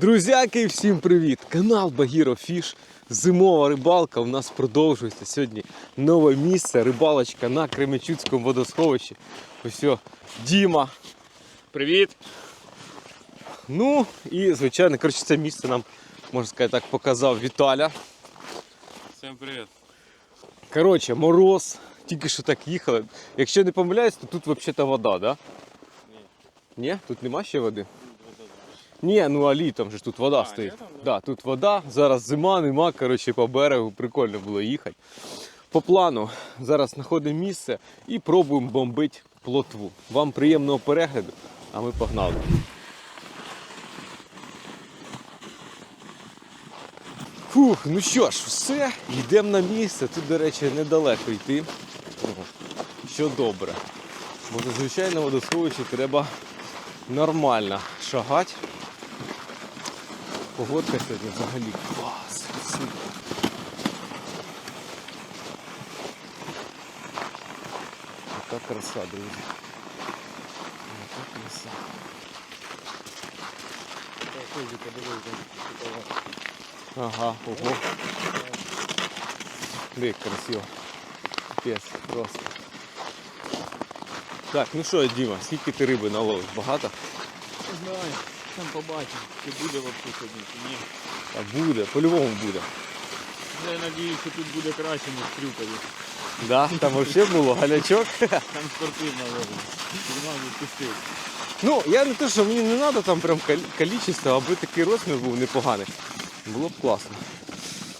Друзяки, всім привіт! Канал Багіро Фіш. Зимова рибалка у нас продовжується. Сьогодні нове місце, рибалочка на Кременчуцькому водосховищі. Ось о, Діма. Привіт! Ну і звичайно, коротше, це місце нам, можна сказати, так показав Віталя. Всім привіт! Коротше, мороз. Тільки що так їхали. Якщо не помиляюсь, то тут взагалі вода, да? Ні. Ні? Тут нема ще води? Ні, ну а літом же ж тут вода А, стоїть. літом, да? да, тут вода, зараз зима, нема, коротше, по берегу прикольно було їхати. По плану зараз знаходимо місце і пробуємо бомбити плотву. Вам приємного перегляду, а ми погнали. Фух, ну що ж, все, йдемо на місце. Тут, до речі, недалеко йти. Що добре. Бо до звичайного водосховища треба нормально шагати. Погодка сьогодні взагалі клас. Супер. Яка краса, друзі. Яка краса. Ага, ого. Як красиво. Пес, просто. Так, ну що, Діма, скільки ти риби наловиш? Багато? Там побачимо, чи буде взагалі сьогодні, чи ні. А буде, по-любому буде. Я надіюсь, що тут буде краще, ніж в Трюкові. Да, там взагалі було галячок. Там спортивна ловля. Відпустив. Ну, я не те, що мені не треба там прям кал- кількість, аби такий розмір був непоганий. Було б класно.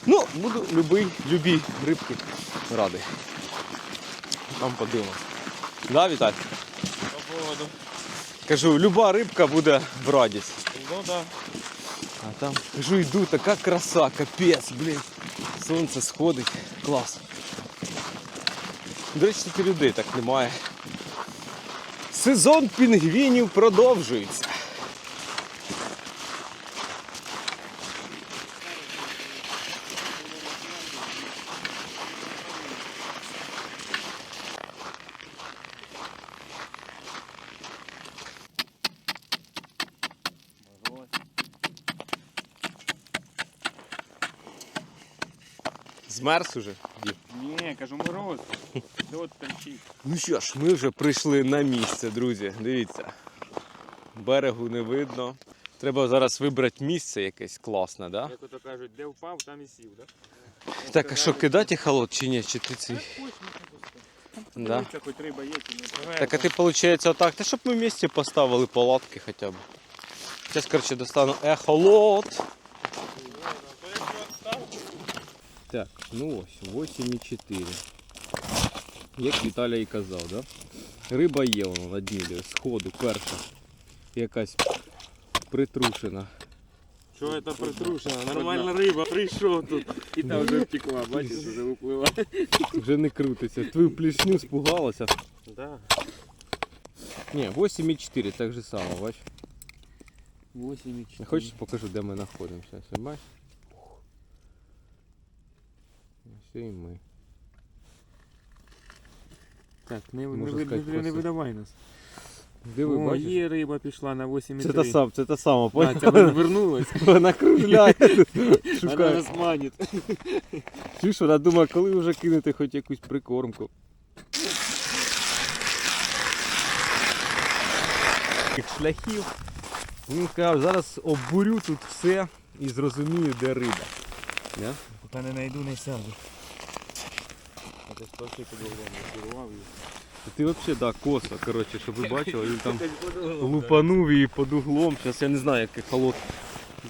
Ну, буду любий, любій рибки радий. Там подивимось. Да, Віталь? Кажу, люба рибка буде в радість. Ну да. А там, кажу, йду, така краса, капець, блін. Сонце сходить. Клас. До речі, тільки людей так немає. Сезон пінгвінів продовжується. Змерз уже? Дід? Ні, кажу мороз. Торчить. Ну що ж, ми вже прийшли на місце, друзі. Дивіться. Берегу не видно. Треба зараз вибрати місце якесь класне, да? Як ото кажуть, де впав, там і сів, да? Так, а що кидати холод чи ні? Чи ти ці? Да. Хоч риба є, чи не. Так, а ти, виходить, отак. Та щоб ми в місті поставили палатки хоча б. Зараз, коротше, достану ехолот. ну ось, 8,4. Як Віталій і казав, да? Риба є воно на дні, диви, сходу, перша. Якась притрушена. Що це притрушено? Нормальна риба, прийшов тут. І там вже втекла, бачиш, вже випливає. Вже не крутиться. Твою плішню спугалася. Да. Ні, 8,4, так же само, бач. 8,4. Хочеш покажу, де ми знаходимося. Ось, Ось і ми. Так, не, не, Можна ви- сказати, не, не просто. видавай нас. Диви, О, бачиш? є риба пішла на 8,3. Це та сам, це та сама, А, ця вона вернулась. Вона кружляє, Вона шукає. нас манить. Чуєш, вона думає, коли вже кинути хоч якусь прикормку. Таких шляхів. Він сказав, зараз обурю тут все і зрозумію, де риба. Поки не знайду, не сяду. А то спаси по-другому, керував. Ти взагалі, да, косо, коротше, щоб ви бачили, він там лупанув її під углом. Зараз я не знаю, який холод.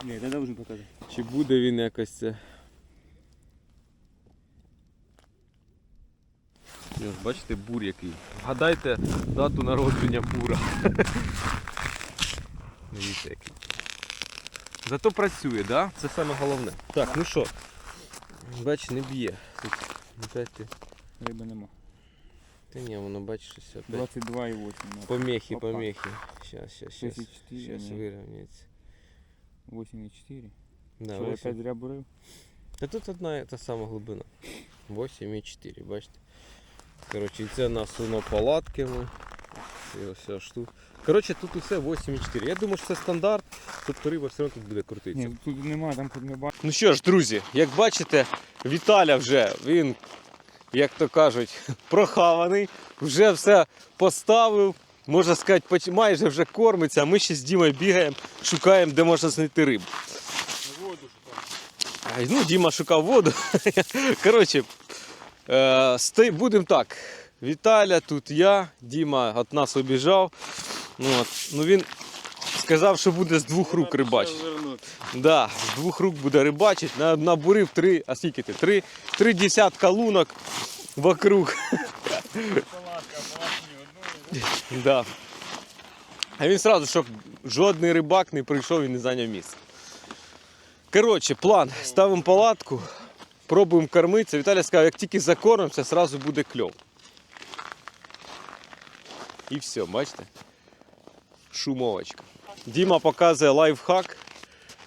Ні, не должен показати. Чи буде він якось це. Ось, бачите, бур який. Вгадайте дату народження бура. Дивіться який. Зато працює, да? Це саме головне. Так, ну що, бач, не б'є. Тут, опять ти- Риби нема. Та ні, воно бачиш, що опять. 22,8. Помехи, Опа. помехи. Сейчас, сейчас, сейчас. 34, Сейчас ні. выровняется. 8,4. Да, Що, я 8. опять зря бурив? Та тут одна та сама глибина. 8,4, бачите. Коротше, і це у нас палатки. Ми. І ось ця штука. Коротше, тут усе 8,4. Я думаю, що це стандарт, тобто риба все одно тут буде крутитися. Ні, тут нема, там тут не бачу. Ну що ж, друзі, як бачите, Віталя вже він, як то кажуть, прохаваний, вже все поставив, можна сказати, майже вже кормиться, а ми ще з Дімою бігаємо, шукаємо, де можна знайти рибу. Воду шукаю. Ай, Ну, Діма шукав воду. Коротше, е, будемо так. Віталя, тут я, Діма від нас обіжав. Ну, от, ну він сказав, що буде з двох рук рибачити. Да, з двох рук буде рибачити. На, набурив три, а скільки ти? Три, три десятка лунок вокруг. Да. А він одразу, щоб жодний рибак не прийшов і не зайняв місце. Коротше, план. Ставимо палатку, пробуємо кормитися. Віталій сказав, як тільки закормимося, одразу буде кльов. І все, бачите? Шумовочка. Діма показує лайфхак,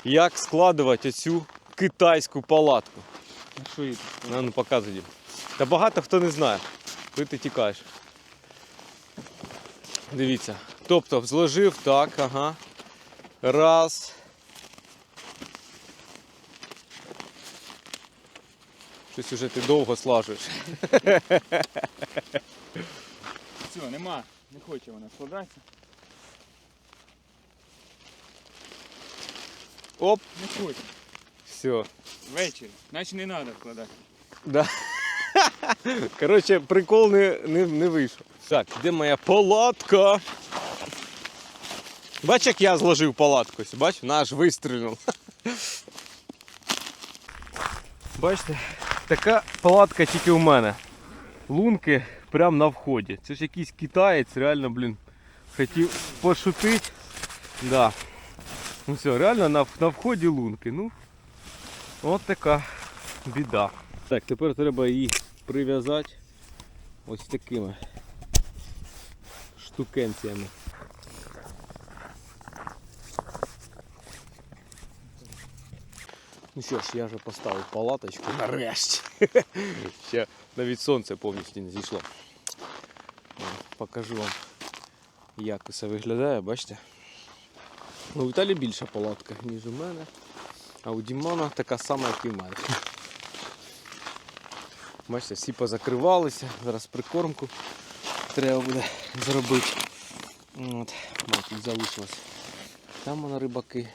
як складувати оцю китайську палатку. Що її? Ну показуй, Дім. Та багато хто не знає. Коли ти тікаєш. Дивіться. Тобто зложив так, ага. Раз. Щось уже ти довго слажуєш. Все, нема. Не хоче вона складатися. Оп, Не хоче. все. Ввечері. Значить не треба складати. Да. Коротше, прикол не, не, не вийшов. Так, де моя палатка? Бач, як я зложив палатку. ось, Бач, аж вистрілив. Бачите, така палатка тільки у мене. Лунки прямо на вході. Це ж якийсь китаєць, реально, блін, хотів пошутити. Да. Ну все, реально на, на вході лунки. Ну, от така біда. Так, тепер треба її прив'язати ось такими штукенціями. Ну що ж, я вже поставив палаточку нарешті. Ще навіть сонце повністю не зійшло. О, Покажу вам, як усе виглядає, бачите? Ну, у Віталі більша палатка, ніж у мене. А у Дімона така сама, як і в мене. Бачите, всі позакривалися, зараз прикормку треба буде зробити. От, тут залишилось. Там воно рибаки.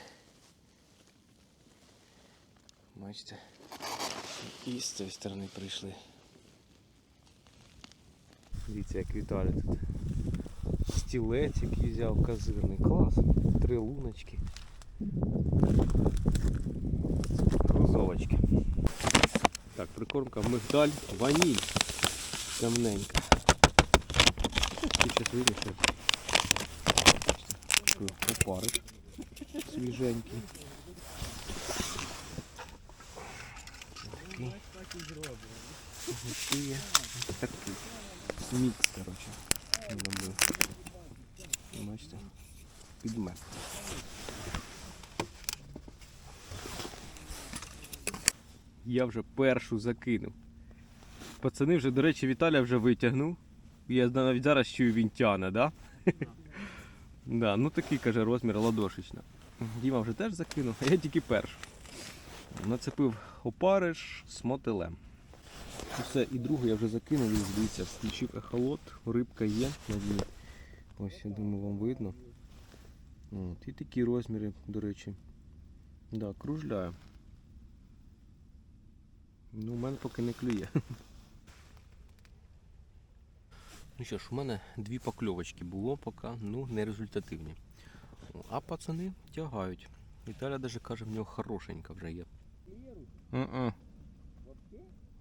Бачите. І з цієї сторони прийшли. Дивіться, як Віталій тут. Стілець, який взяв козирний клас. Три луночки. Грузовочки. Так, прикормка мигдаль, ваніль. Темненька. І зараз такий опариш свіженький. Такий. Такий. Мікс, коротше. Бачите? Підмет. Я вже першу закинув. Пацани вже, до речі, Віталя вже витягнув. Я навіть зараз чую він тяне, да? да, ну такий каже розмір ладошечна. Діма вже теж закинув, а я тільки першу. Нацепив опариш з мотилем. Все, і другу я вже закинув, і дивіться, включив ехолот, рибка є на дні. Ось, я думаю, вам видно. От, і такі розміри, до речі. Да, кружляю. Ну, у мене поки не клює. Ну що ж, у мене дві покльовочки було поки, ну, не результативні. А пацани тягають. Віталя навіть каже, в нього хорошенька вже є.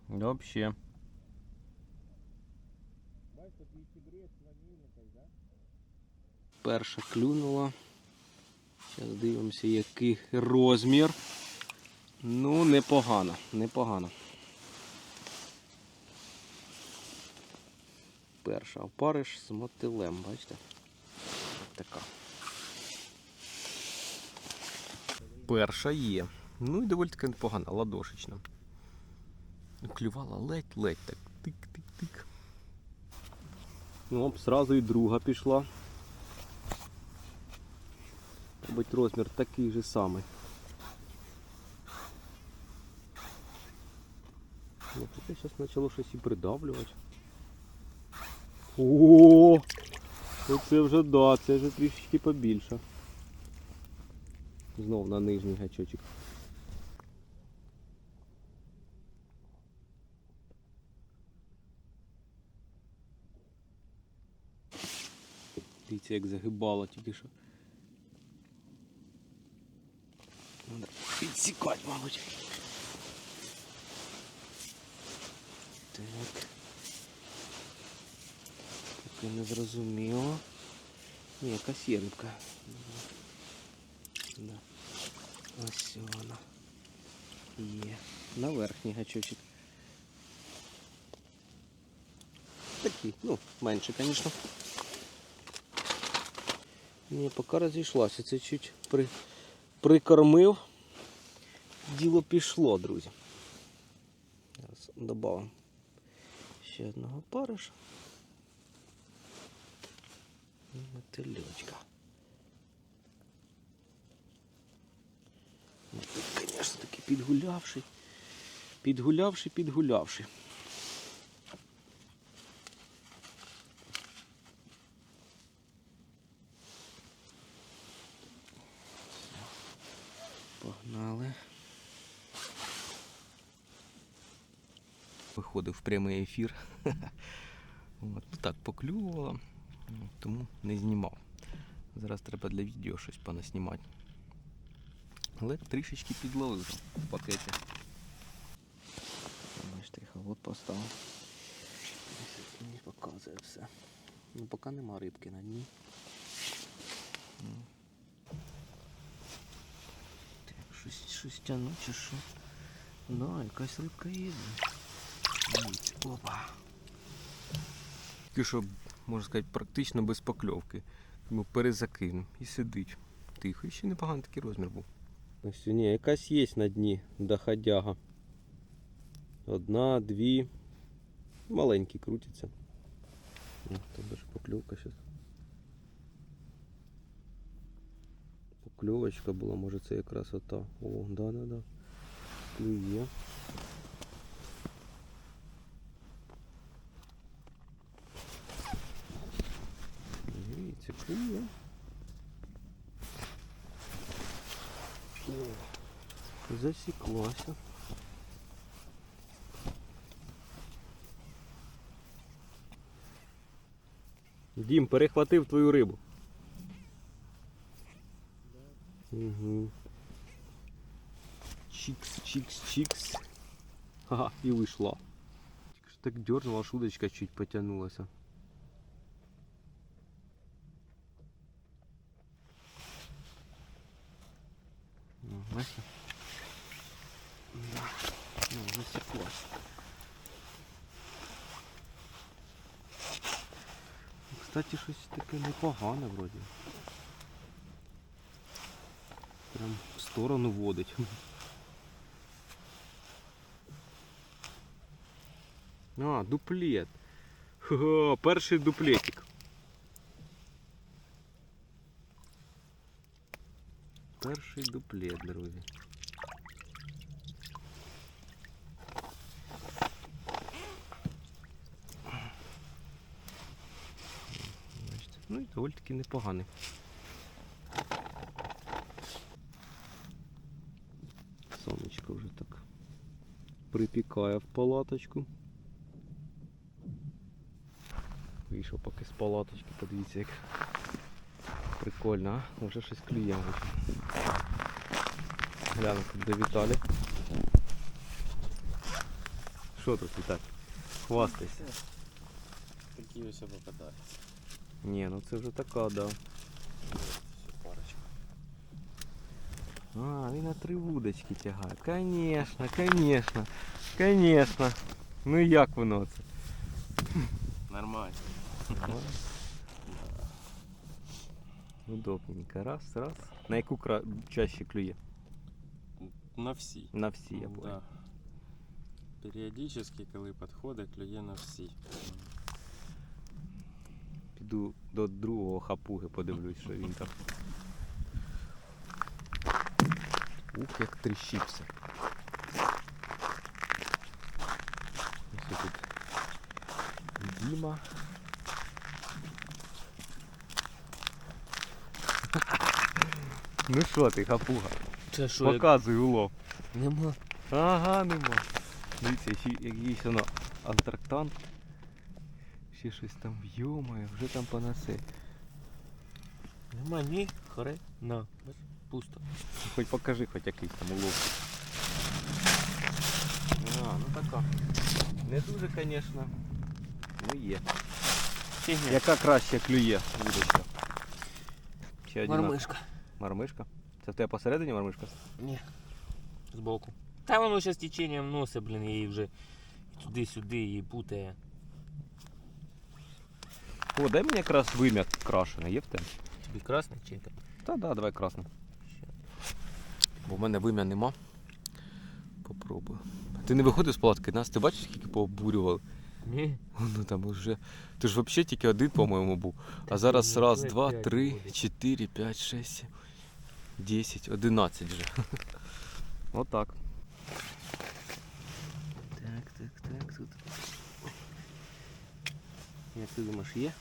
Вообще. Перша клюнула. Зараз дивимося, який розмір. Ну, непогано, непогано. Перша опариш з мотилем, бачите? Така. Перша є. Ну і доволі таки непогана, ладошечна. Клювала ледь-ледь так. Тик-тик-тик. Ну, оп, сразу і друга пішла. Мабуть, розмір такий же самий. Ну, таке зараз почало щось і придавлювати. О, оце вже да, це вже трішечки побільше. Знов на нижній гачочок. Дивіться, як загибало тільки що. Надо підсікати, мабуть. Так. Таке не зрозуміло. Ні, якась є рибка. Да. Ось вона. Є. На верхній гачочок. Такий, ну, менше, звісно. Ні, поки розійшлася. Це чуть при... прикормив. Діло пішло, друзі. Зараз додамо ще одного париша. І мотильочка. Звісно, таки підгулявший. Підгулявший, підгулявший. Виходив в прямий ефір. От, ну так поклювало, ну, тому не знімав. Зараз треба для відео щось понаснімати. Але трішечки підловив в пакеті. Бачите, холод поставив. Ось Не показує все. Ну поки нема рибки на дні. Ну. Так, щось, щось тяну чи що? Да, якась рибка є. Опа. Тільки що, можна сказати, практично без покльовки. Тому перезакинув і сидить. Тихо, і ще непоганий такий розмір був. Ось ні, якась є на дні доходяга. Одна, дві. Маленькі крутяться. О, тебе ж покльовка зараз. Покльовочка була, може це якраз ота. О, да, да, да. Клює. Дивіться, клює. О, засіклася. Дім, перехватив твою рибу. Угу. Чикс, чикс, чикс. Ага, і вийшла. Тільки так дернула, аж удочка чуть потягнулася. Бачите? Да. Ну, засеклась. Кстати, щось таке непогане вроді. Прям в сторону водить. А, дуплет. Хо, перший дуплетик. Перший дуплет, друзі. Ну і доволі таки непоганий. Сонечко вже так припікає в палаточку. Вийшов поки з палаточки, подивіться як прикольно, а? Вже щось клює. Гляну тут де Віталій. Що тут Віталій? Хвастайся. Такі ось попадаються. Ні, ну це вже така, да. А, він на три вудочки тягає. Конечно, конечно, конечно. Ну як воно це? Нормально. Удобненько. Раз, раз. На яку кра... чаще клює? На всі. На всі, я понял. Да. Періодично, коли підходить, клює на всі. піду до другого хапуги, подивлюсь, що він там. Ух, як тріщиться. Ось тут Діма. Ну що ти, хапуга? Це що? Показуй улов. Нема. Ага, нема. Дивіться, якийсь воно антрактант. Ще щось там йомає, вже там понасе. Нема ні хоре. На. Пусто. Хоч покажи хоч якийсь там улов. А, ну така. Не дуже, звісно. Ну є. Фігня. Яка краще клює вудочка? Чи. Мармишка? Це в тебе посередині мармишка? Ні. Збоку. Та воно зараз теченням носить, блін, її вже туди-сюди її путає. О, дай мені якраз вим'я крашене, є в тебе? Тобі красний чи яке? Та да, давай красне. Бо в мене вим'я нема. Попробую. Ти не виходив з палатки, нас ти бачиш, скільки пообурювали? Ні. Ну там уже. Ти ж взагалі тільки один, по-моєму, був. А зараз ну, раз, давай два, п'ять три, буде. чотири, п'ять, шесть, сім, десять, одинадцять вже. Отак. Так, так, так, тут. Як ти думаєш, є?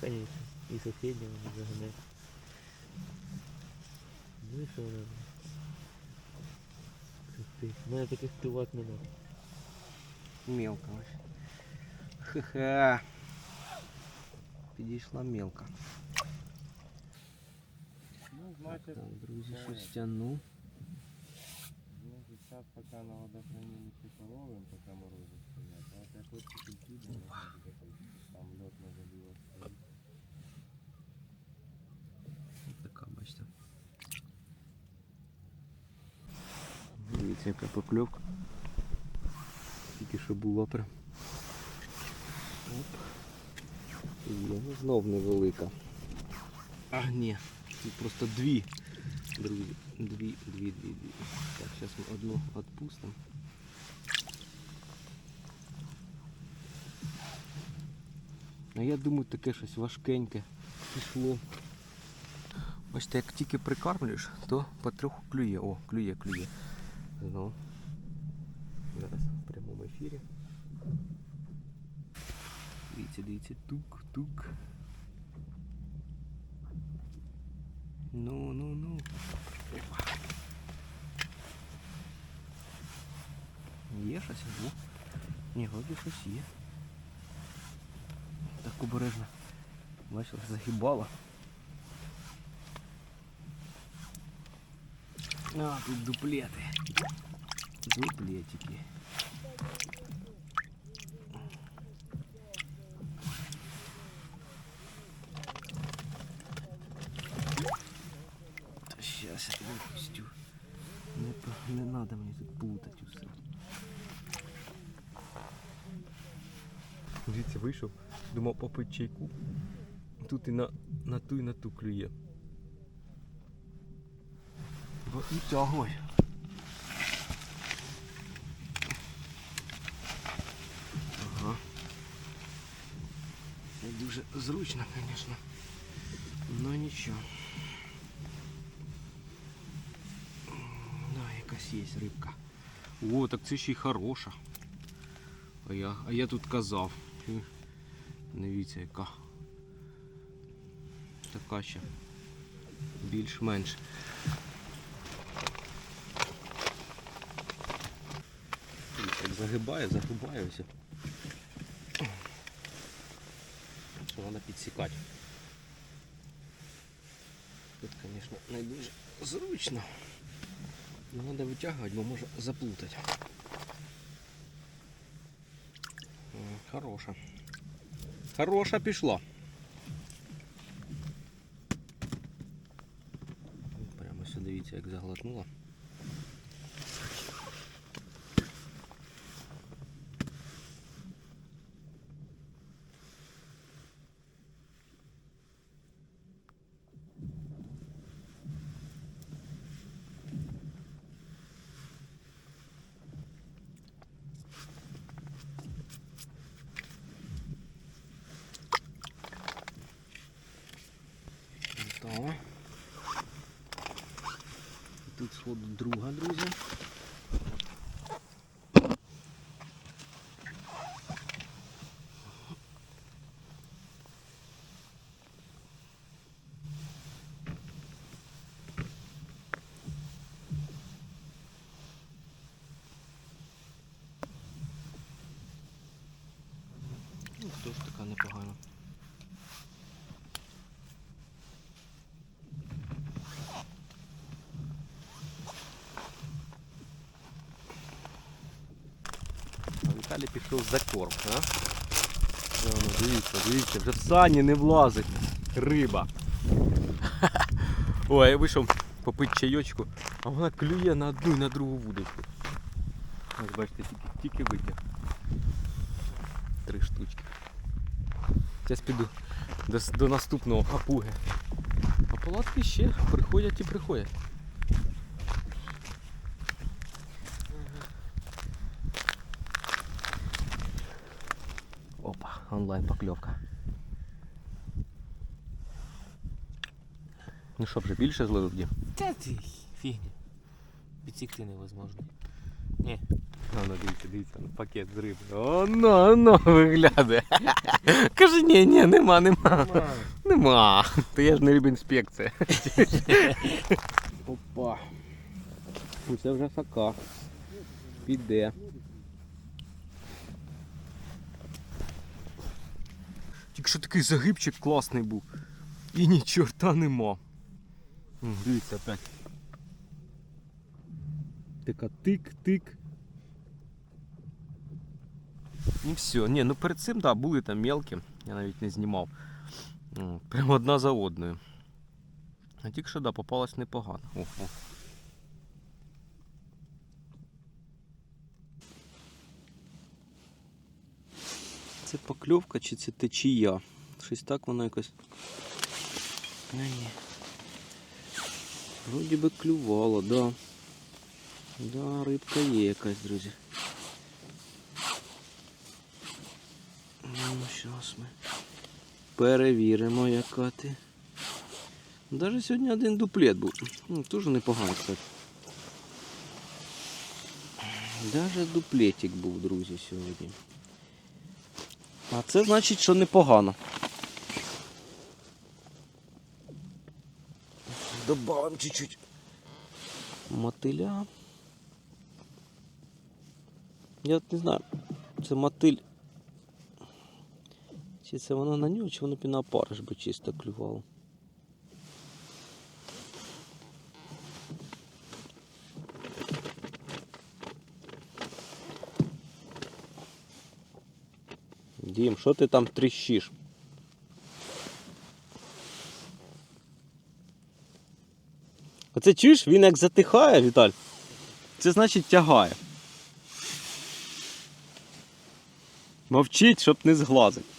Конечно. І сусіднього загнать. Ну і що вона? Ух ти. У мене таких плювак нема. Мелко вообще. Ха-ха. Підійшла мелко. Ну, Так, друзі, щось тяну. Ну, сейчас пока на водохранилище половим, пока морозы стоят. А вот я хочу чуть-чуть, там лед на забило стоит. Ось така, бачите. Дивіться, яка покльовка. Тільки що була прям. Є, ну знов невелика. А, ні, тут просто дві. Друзі, дві, дві, дві, дві. Так, зараз ми одну відпустимо. А я думаю, таке щось важкеньке пішло. Бачите, як тільки прикармлюєш, то потроху клює. О, клює, клює. Знову. Зараз в прямому ефірі. Дивіться, дивіться, тук, тук. Ну, ну, ну. Є щось? О. Ні, вроді щось є. Так обережно. Бачила, загибала. А, тут дуплети. Дуплетики. Та щас я тебе пустю. Не, надо мені тут плутать усе. Дивіться, вийшов, думав попити чайку. Тут і на, на ту, і на ту клює. Витягуй. Ага. Не дуже зручно, звісно. Ну нічого. Є рибка. О, так це ще й хороша. А я, а я тут казав. Фі. Дивіться, яка. Така ще. Більш-менш. Так загибає, все. Що треба підсікати. Тут, звісно, не дуже зручно. Но треба витягувати, бо може заплутати. Хороша. Хороша пішла. Прямо сюди дивіться, як заглотнула. Теж така непогана. Віталій пішов за корм, а? Воно? Дивіться, дивіться, вже в сані не влазить риба. Ой, я вийшов попити чайочку, а вона клює на одну і на другу вудочку. Ось бачите, тільки, тільки витяг. Три штучки. Зараз піду до, до наступного папуги. А палатки ще приходять і приходять. Опа, онлайн покльовка. Ну що, вже більше зловив дім? Та ти фігня. Підсікти невозможно. Ні. А, ну дивіться, дивіться, ну, пакет з риби. Оно, оно виглядає. Каже, ні, ні, нема, нема. Нема. То я ж не рибінспекція. Опа. Ну, Це вже сака. Піде. Тільки що такий загибчик класний був. І ні чорта нема. Дивіться опять. Така тик-тик. І все. Ні, ну перед цим, да, були там мелкі, я навіть не знімав. Прямо одна за одною. А тільки що да, попалась непогано. О, о. Це покльовка чи це течія? Щось так воно якось. А, ні. Вроді би клювало, да. Да, рибка є якась, друзі. Ну, зараз ми перевіримо, яка ти. Даже сьогодні один дуплет був. Ну, Теж непогано, кстати. Даже дуплетик був, друзі, сьогодні. А це значить, що непогано. Добавим чуть-чуть мотиля. Я от не знаю, це мотиль. Чи це воно на нього, чи воно б і на опариш би чисто клювало. Дім, що ти там тріщиш? Оце чуєш, він як затихає, Віталь. Це значить тягає. Мовчить, щоб не зглазить.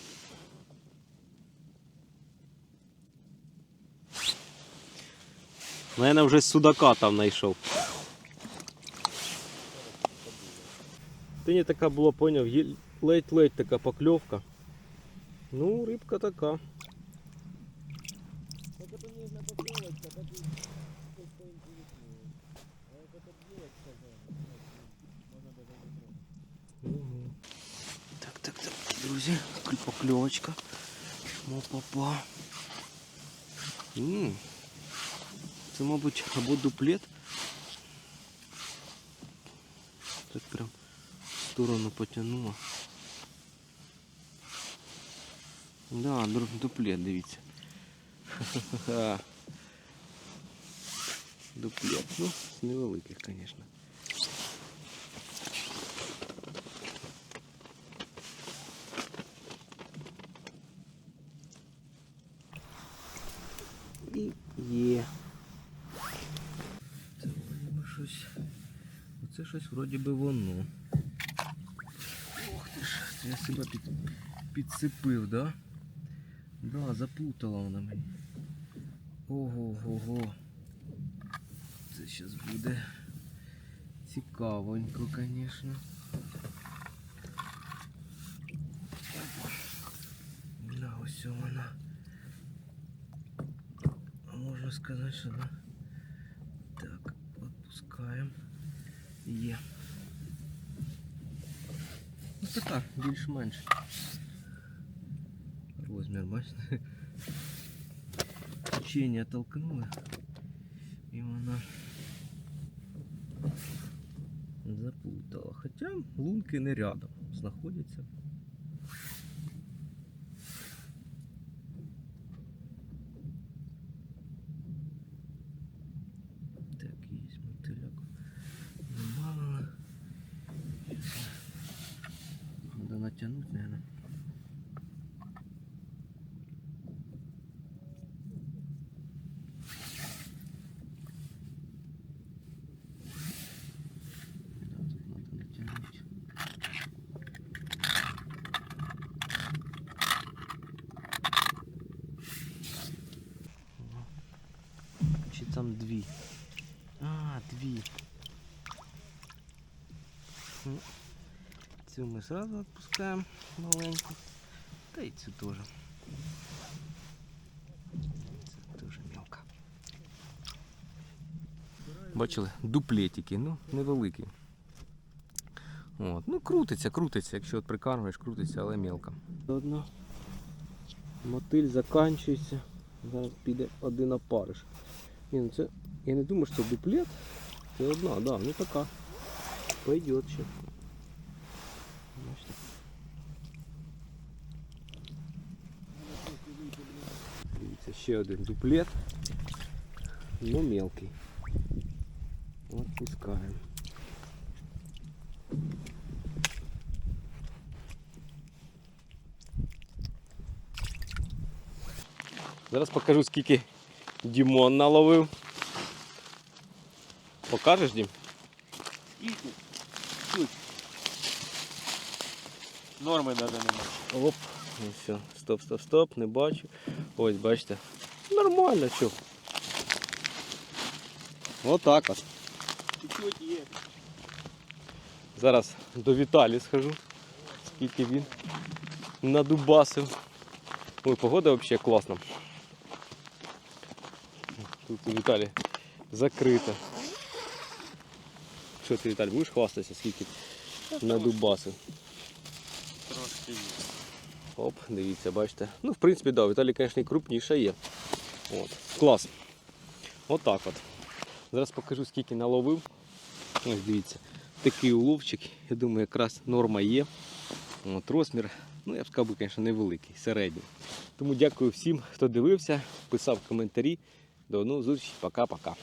Наверное, вже судака там знайшов. Ти не така була, поняв, є- ледь-ледь така покльовка. Ну, рибка така. Мгм. Так, так, так, друзі, кль- покльовочка. Опа-па. М. Це, мабуть, або дуплет. Так прям в сторону потягнуло. Да, дуплет, дивіться. Ха-ха-ха. Дуплет. Ну, з невеликих, звісно. Щось вроді би воно. Ох ти ж, це я себе під, підсипив, да? Да, заплутала вона мені. Ого, ого. Це зараз буде цікавенько, звісно. Да, ось вона. А може сказати, що да. Є. Ну така, більш-менш. Розмір, бачите? Течення толкнули. І вона заплутала. Хоча лунки не рядом знаходяться. Там дві? А, дві. Цю ми сразу відпускаємо маленьку. Та й цю теж. Це дуже мелко. Бачили, дуплетики, ну, невеликі. От. Ну, крутиться, крутиться, якщо от прикармуєш, крутиться, але мелко. Одна. Мотиль заканчується. Зараз піде один опариш. Ні, ну це, я не думаю, що це дуплет. Це одна, да, ну така. Пойдет ще. Бачите? Дивіться, ще один дуплет. Ну мелкий. Отпускаємо. Зараз покажу, скільки Дімон наловив. Покажеш, Дім? Норми навіть немає. Оп, ну все, стоп, стоп, стоп, не бачу. Ось, бачите. Нормально, що. Отак от. Є. Зараз до Віталі схожу, скільки він надубасив. Ой, погода взагалі класна. Тут у Віталі закрита. Що ти, Віталій, будеш хвастатися, скільки надубасив? Трошки є. Оп, дивіться, бачите. Ну, в принципі, да, Віталій, звісно, і крупніше є. От. Клас. Отак от. Зараз покажу, скільки наловив. Ось дивіться. Такий уловчик. Я думаю, якраз норма є. От, розмір, ну я б сказав, звісно, невеликий, середній. Тому дякую всім, хто дивився, писав коментарі. До нових зустрічей. Пока-пока.